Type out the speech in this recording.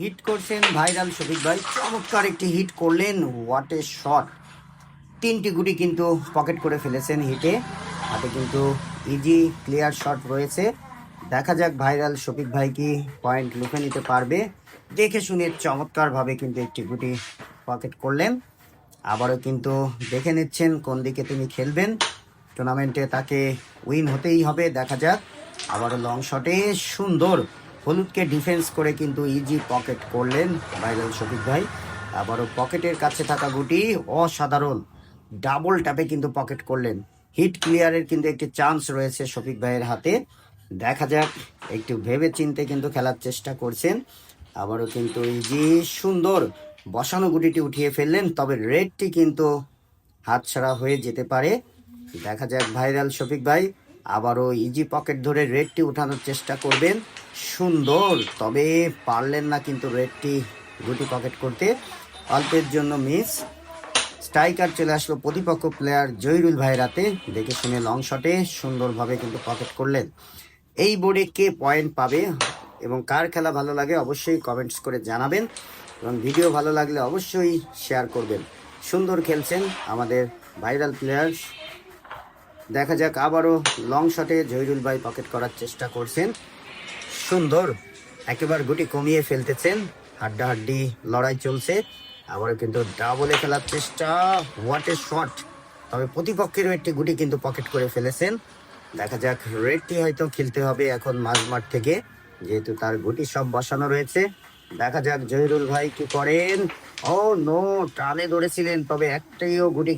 Hit করছেন viral Shafiq ভাই। চমৎকার একটি হিট করলেন হোয়াট এ শট তিনটি গুটি কিন্তু পকেট করে ফেলেছেন হিটে। হাতে কিন্তু ইজি ক্লিয়ার শট রয়েছে। দেখা যাক ভাইরাল শফিক ভাই কি পয়েন্ট লুকে নিতে পারবে। দেখে শুনে চমৎকারভাবে কিন্তু একটি গুটি পকেট করলেন। আবারও কিন্তু দেখে নিচ্ছেন কোন দিকে তিনি খেলবেন। টুর্নামেন্টে তাকে উইন হতেই হবে, দেখা যাক। আবারও লং শটে সুন্দর হলুদকে ডিফেন্স করে কিন্তু ইজি পকেট করলেন ভাইরাল শফিক ভাই। আবারও পকেটের কাছে থাকা গুটি, অসাধারণ ডাবল ট্যাপে কিন্তু পকেট করলেন। হিট ক্লিয়ারের কিন্তু একটি চান্স রয়েছে শফিক ভাইয়ের হাতে। দেখা যাক, একটু ভেবে চিনতে কিন্তু খেলার চেষ্টা করছেন। আবারও কিন্তু ইজি সুন্দর বসানো গুটিটি উঠিয়ে ফেললেন, তবে রেডটি কিন্তু হাতছাড়া হয়ে যেতে পারে। দেখা যাক ভাইরাল শফিক ভাই আবারও ইজি পকেট ধরে রেডটি উঠানোর চেষ্টা করবেন। সুন্দর, তবে পারলেন না কিন্তু রেডটি গুটি পকেট করতে। অল্পের জন্য মিস স্ট্রাইকার চলে আসলো প্রতিপক্ষ প্লেয়ার জহিরুল ভাইয়ের হাতে। দেখে শুনে লং শটে সুন্দরভাবে কিন্তু পকেট করলেন। এই বোর্ডে কে পয়েন্ট পাবে এবং কার খেলা ভালো লাগে অবশ্যই কমেন্টস করে জানাবেন এবং ভিডিও ভালো লাগলে অবশ্যই শেয়ার করবেন। সুন্দর খেলছেন আমাদের ভাইরাল প্লেয়ার দেখা যাক আবারও লং শটে জহিরুল ভাই পকেট করার চেষ্টা করছেন। সুন্দর, একেবারে গুটি কমিয়ে ফেলতেছেন। হাড্ডাহাড্ডি লড়াই চলছে। আবারও কিন্তু ডাবলে খেলার চেষ্টা। হোয়াট এ শট তবে প্রতিপক্ষেরও একটি গুটি কিন্তু পকেট করে ফেলেছেন। দেখা যাক রেডটি হয়তো খেলতে হবে এখন মাঝ মাঠ থেকে। যেহেতু তার গুটি সব বসানো রয়েছে। দেখা যাক জহিরুল ভাই কি করেন। ও নো টানে ধরেছিলেন, তবে একটাইও গুটি